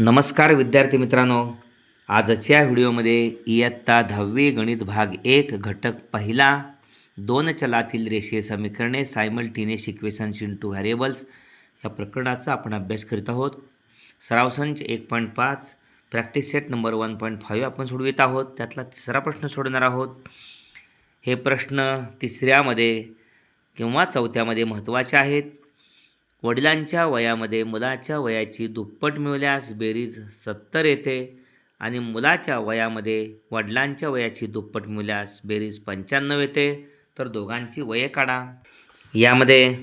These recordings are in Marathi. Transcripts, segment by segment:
नमस्कार विद्यार्थी मित्रांनो आजच्या व्हिडिओमध्ये इयत्ता दहावी गणित भाग एक घटक पहिला दोन चलातील रेषीय समीकरणे सायमल्टेनियस इक्वेशन्स टू व्हॅरिएबल्स या प्रकरणाचा आपण अभ्यास करीत आहोत सराव संच एक पॉईंट पाच practice set number one point five आपण सोडवित आहोत त्यातला तिसरा प्रश्न सोडणार आहोत हे प्रश्न तिसऱ्यामध्ये किंवा चौथ्यामध्ये महत्त्वाचे आहेत वडिलांच्या वयामध्ये मुलाच्या वयाची दुप्पट मिळवल्यास बेरीज सत्तर येते आणि मुलाच्या वयामध्ये वडिलांच्या वयाची दुप्पट मिळवल्यास बेरीज पंच्याण्णव येते तर दोघांची वये काढा यामध्ये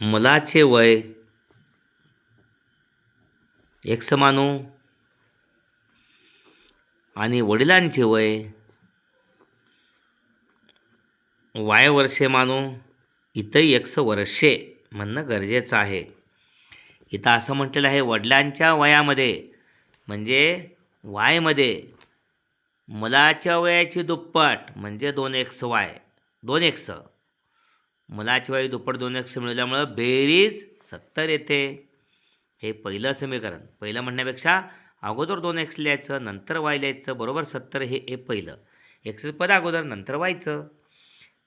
मुलाचे वय एक समानू आणि वडिलांचे वय वाय वर्षे मानू इथं एक्स वर्षे म्हणणं गरजेचं आहे इथं असं म्हटलेलं आहे वडिलांच्या वयामध्ये म्हणजे वायमध्ये मुलाच्या वयाची दुप्पट म्हणजे दोन एक्स वाय दोन एक्स मुलाची वय दुप्पट दोन एक्स मिळवल्यामुळं बेरीज सत्तर येते हे पहिलं समीकरण पहिलं म्हणण्यापेक्षा अगोदर दोन एक्स लिहायचं नंतर वाय लिहायचं बरोबर सत्तर हे हे पहिलं एक्सपद पद अगोदर नंतर व्हायचं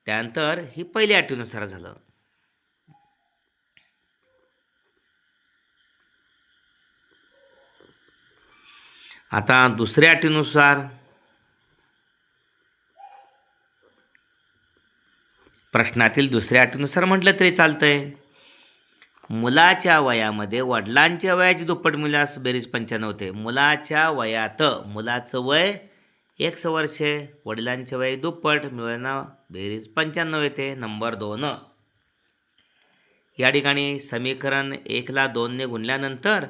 त्यानंतर ही पहिल्या अटीनुसार झालं आता दुसऱ्या अटीनुसार प्रश्नातील दुसऱ्या अटीनुसार म्हटलं तरी चालतंय मुलाच्या वयामध्ये वडिलांच्या वयाची दुप्पट मुलास बेरीज पंच्याण्णव होते मुलाच्या वयात मुलाचं वय एक वर्षे वडिलांचे वय दुप्पट मिळणं बेरीज पंच्याण्णव येते नंबर दोन या ठिकाणी समीकरण एकला दोनने गुणल्यानंतर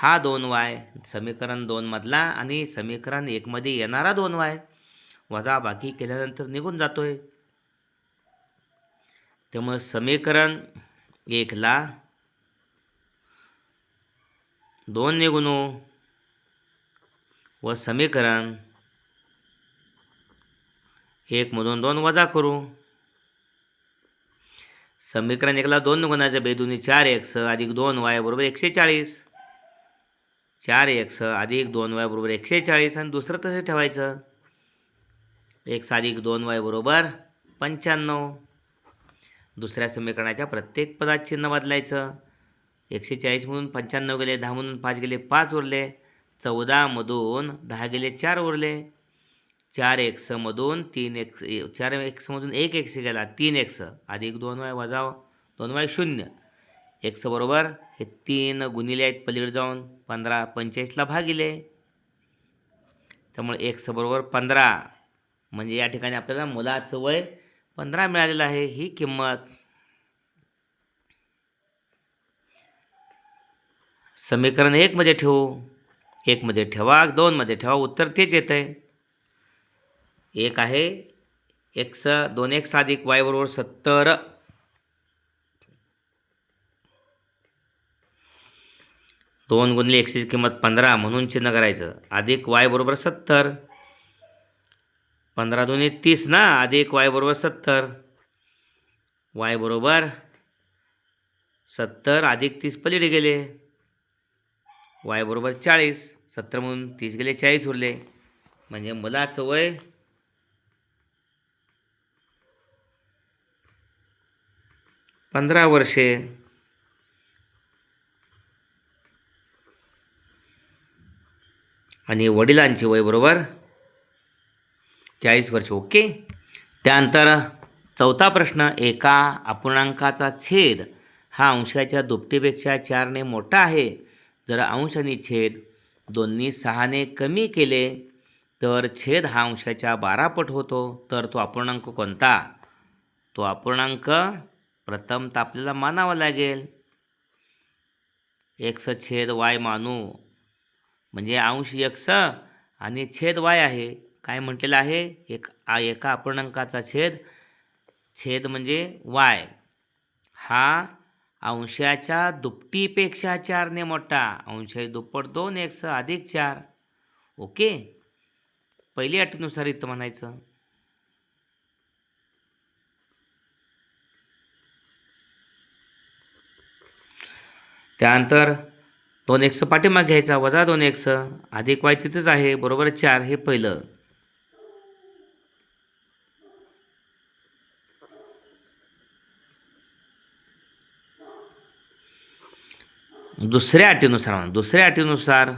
हा दोन वाय समीकरण दोनमधला आणि समीकरण एकमध्ये येणारा दोन वाय वजा बाकी केल्यानंतर निघून जातो आहे त्यामुळे समीकरण एकला दोन निघून व समीकरण एकमधून दोन वजा करू समीकरण एकला दोन गुणायचं बेदुनी चार एक्स अधिक दोन वाय बरोबर एकशे चाळीस चार एक्स अधिक दोन वाय बरोबर एकशे चाळीस आणि दुसरं तसं ठेवायचं एक्स अधिक दोन वाय बरोबर पंच्याण्णव दुसऱ्या समीकरणाच्या प्रत्येक पदात चिन्ह बदलायचं एकशे चाळीसमधून पंच्याण्णव गेले दहामधून पाच गेले पाच उरले चौदामधून दहा गेले चार उरले चार एक्स मधून तीन एक्स चार एक्समधून एक एक्स गेला तीन एक्स अधिक दोन वाय वजा दोन वाय शून्य एक्स बरोबर हे तीन गुणिले आहेत पलीकडे जाऊन पंधरा पंचेचाळीसला भागिले त्यामुळे एक्स बरोबर पंधरा म्हणजे या ठिकाणी आपल्याला मुलाचं वय पंधरा मिळालेलं आहे ही किंमत समीकरण एकमध्ये ठेवू एकमध्ये ठेवा दोनमध्ये ठेवा उत्तर तेच येत आहे एक आहे एक्स दोन एक्स अधिक वाय बरोबर सत्तर दोन गुणले एक्सची किंमत पंधरा म्हणून चिन्ह करायचं अधिक वाय बरोबर सत्तर पंधरा दोन्ही तीस ना अधिक वाय बरोबर सत्तर वाय बरोबर सत्तर अधिक तीस पलीड गेले वाय बरोबर चाळीस सत्तर म्हणून तीस गेले चाळीस उरले म्हणजे मुलाचं वय पंधरा वर्षे आणि वडिलांचे वय बरोबर चाळीस वर्ष ओके त्यानंतर चौथा प्रश्न एका अपूर्णांकाचा छेद हा अंशाच्या दुपटीपेक्षा चारने मोठा आहे जर अंश आणि छेद दोन्ही सहाने कमी केले तर छेद हा अंशाच्या बारापट होतो तर तो अपूर्णांक कोणता तो अपूर्णांक प्रथम तर आपल्याला मानावं लागेल एक्स छेद वाय मानू म्हणजे अंश एक्स आणि छेद वाय आहे काय म्हटलेलं आहे एक एका अपूर्णांकाचा छेद छेद म्हणजे वाय हा अंशाच्या दुपटीपेक्षा चारने मोठा अंश दुप्पट दोन एक्स अधिक चार ओके पहिली अटीनुसार इथं म्हणायचं त्यानंतर दोन एक्स पाठीमाग घ्यायचा वजा दोन एक्स अधिक वाय तिथेच आहे बरोबर चार हे पहिलं दुसऱ्या अटीनुसार दुसऱ्या अटीनुसार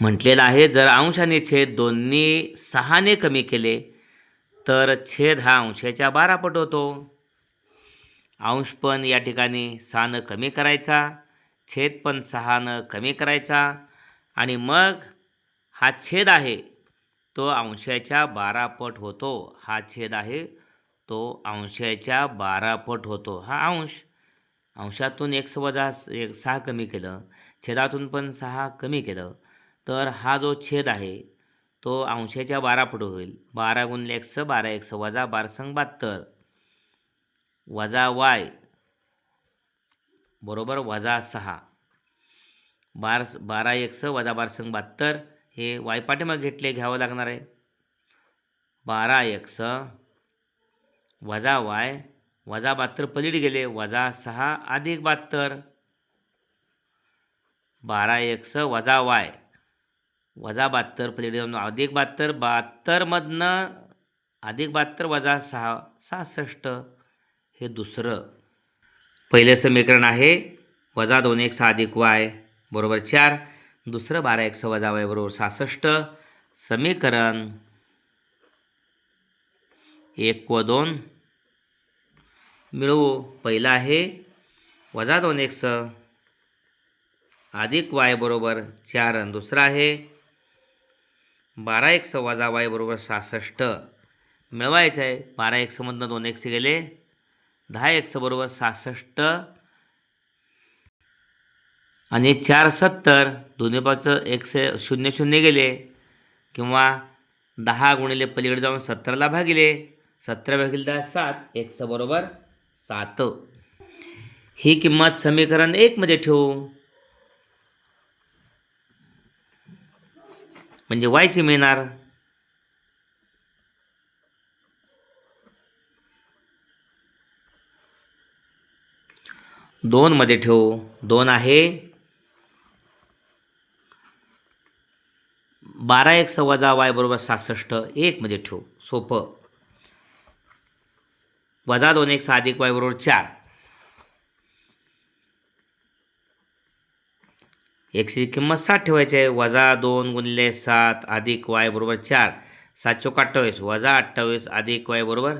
म्हटलेलं आहे जर अंश आणि छेद दोन्ही सहाने कमी केले तर छेद हा अंशाच्या बारा पट होतो अंश पण या ठिकाणी सहानं कमी करायचा छेद पण सहानं कमी करायचा आणि मग हा छेद आहे तो अंशाच्या बारा पट होतो हा छेद आहे तो अंशाच्या बारा पट होतो हा अंश अंशातून एक वजा एक सहा कमी केलं छेदातून पण सहा कमी केलं तर हा जो छेद आहे तो अंशाच्या बारा होईल बारा गुणले एकसं बारा एक्स वजा बारसंग बहात्तर वजा वाय बरोबर वजा सहा बार बारा एक्स वजा बारसंग बहात्तर हे मग घेतले घ्यावं लागणार आहे बारा एक्स वजा वाय वजा बहात्तर पलीड गेले वजा सहा अधिक बहात्तर बारा एक्स वजा वाय वजा बहात्तर पलीकडे जाऊन अधिक बहात्तर बहात्तरमधनं अधिक बहात्तर वजा सहा सहासष्ट हे दुसरं पहिलं समीकरण आहे वजा दोन एक सहा अधिक वाय बरोबर चार दुसरं बारा एक सहा वजा वाय बरोबर सहासष्ट समीकरण एक व दोन मिळवू पहिलं आहे वजा दोन एक स अधिक वाय बरोबर चार दुसरं आहे बारा एक सव्वाजा वाय बरोबर सहासष्ट मिळवायचं आहे बारा एक समजनं दोन एकशे गेले दहा एक एक्स बरोबर सहासष्ट आणि चार सत्तर दोन्ही पाचं एकशे शून्य शून्य गेले किंवा दहा गुणिले पलीकडे जाऊन सत्तरला भागिले सतरा भागिले दहा सात एक्स बरोबर सात ही किंमत समीकरण एकमध्ये ठेवू म्हणजे वायची मिळणार मध्ये ठेव दोन आहे बारा एक सव्वाजा वाय बरोबर एक मध्ये ठेव सोपं वजा दोन एक सहा अधिक वाय बरोबर चार एक्सची किंमत सात ठेवायची आहे वजा दोन गुणिले सात अधिक वाय बरोबर चार सात चोक अठ्ठावीस वजा अठ्ठावीस अधिक वाय बरोबर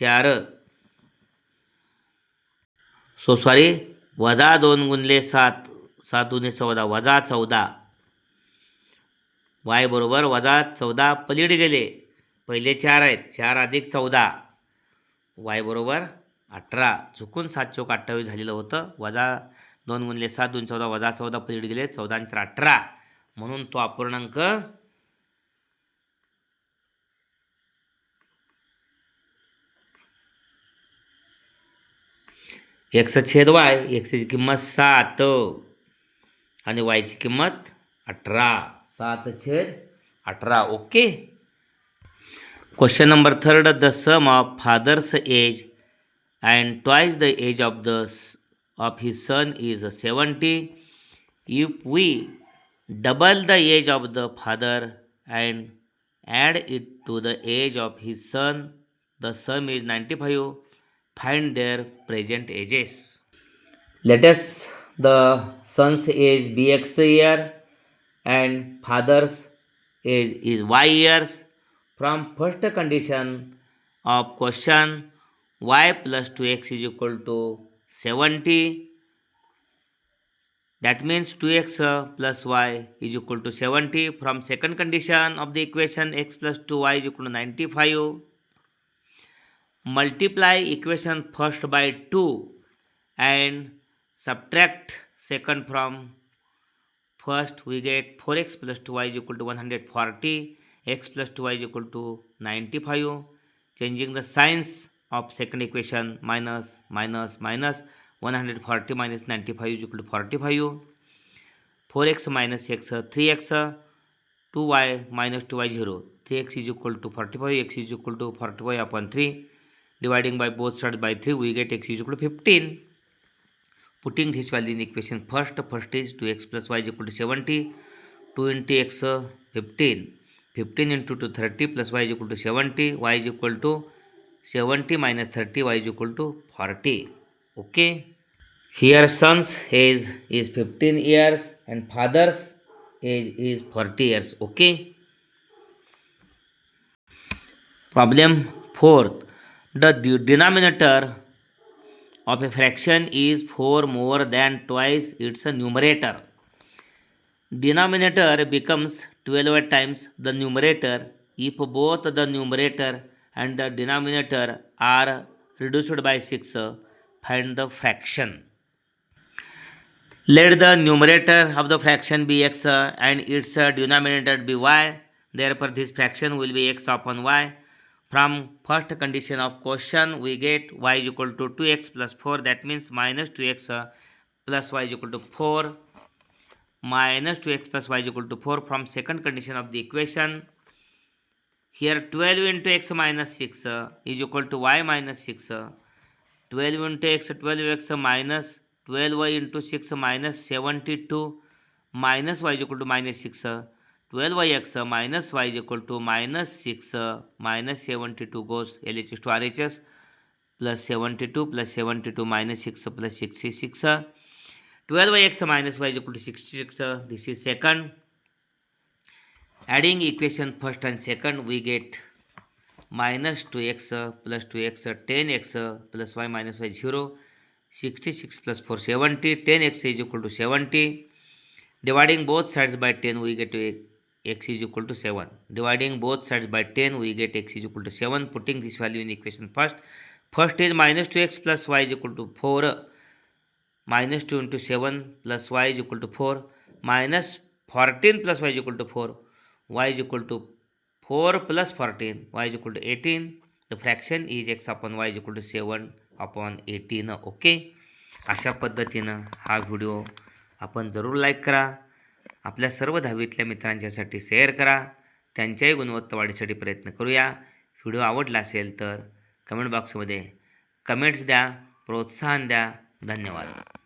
चार सो सॉरी वजा दोन गुणले सात सात गुन्हे चौदा वजा चौदा वाय बरोबर वजा चौदा पलीड गेले पहिले चार आहेत चार अधिक चौदा वाय बरोबर अठरा चुकून सात चोक अठ्ठावीस झालेलं होतं वजा दोन गुणले सात दोन चौदा वजा चौदा पलीकडे गेले चौदा आणि अठरा म्हणून तो अपूर्णांक एक्स छेद वाय एक्सची किंमत सात आणि वायची किंमत अठरा सात छेद अठरा okay question number third the sum of father's age and twice the age of the of his son is 70 if we double the age of the father and add it to the age of his son the sum is 95 find their present ages let us the son's age be x year and father's age is y years from first condition of question y plus 2x is equal to 70 that means 2x uh, plus y is equal to 70 from second condition of the equation x plus 2y is equal to 95 multiply equation first by 2 and subtract second from first we get 4x plus 2y is equal to 140 x plus 2y is equal to 95 changing the signs of second equation minus 140 minus 95 is equal to 45. 4x minus x 3x, 2y minus 2y 0. 3x is equal to 45, x is equal to 45 upon 3. Dividing by both sides by 3, we get x is equal to 15. Putting this value in equation first is 2x plus y is equal to 70. 2 into x 15. 15 into 2 30 plus y is equal to 70. Y is equal to 70 minus 30 y is equal to 40 okay here sons age is 15 years and father's age is 40 years okay problem fourth the denominator of a fraction is 4 more than twice its numerator denominator becomes 12 times the numerator if both the numerator and the denominator are reduced by 6, find the fraction. Let the numerator of the fraction be x and its denominator be y. Therefore, this fraction will be x upon y. From first condition of question, we get y is equal to 2x plus 4. That means minus 2x plus y is equal to 4. Minus 2x plus y is equal to 4 from second condition of the equation here 12 into x minus 6 uh, is equal to y minus 6 uh. 12 into x 12x minus 12y into 6 minus 72 minus y is equal to minus 6 12yx uh. minus y is equal to minus 6 minus 72 goes LHS to RHS plus 72 plus 72 minus 6 plus 66 12yx minus y is equal to 66 this is second adding equation first and second we get minus 2x plus 2x 10x plus y minus y 0 66 plus 4 70 10x is equal to 70 dividing both sides by 10 we get x is equal to 7 dividing both sides by 10 we get x is equal to 7 putting this value in equation first first is minus 2x plus y is equal to 4 minus 2 into 7 plus y is equal to 4 minus 14 plus y is equal to 4 y is equal to 4 plus 14 y is equal to 18 the fraction is x upon y is equal to 7 upon 18 okay अशा पद्धतीनं हा व्हिडिओ आपण जरूर लाईक करा आपल्या सर्व दहावीतल्या मित्रांच्यासाठी शेअर करा त्यांच्याही गुणवत्ता वाढीसाठी प्रयत्न करूया व्हिडिओ आवडला असेल तर कमेंट बॉक्समध्ये कमेंट्स द्या प्रोत्साहन द्या धन्यवाद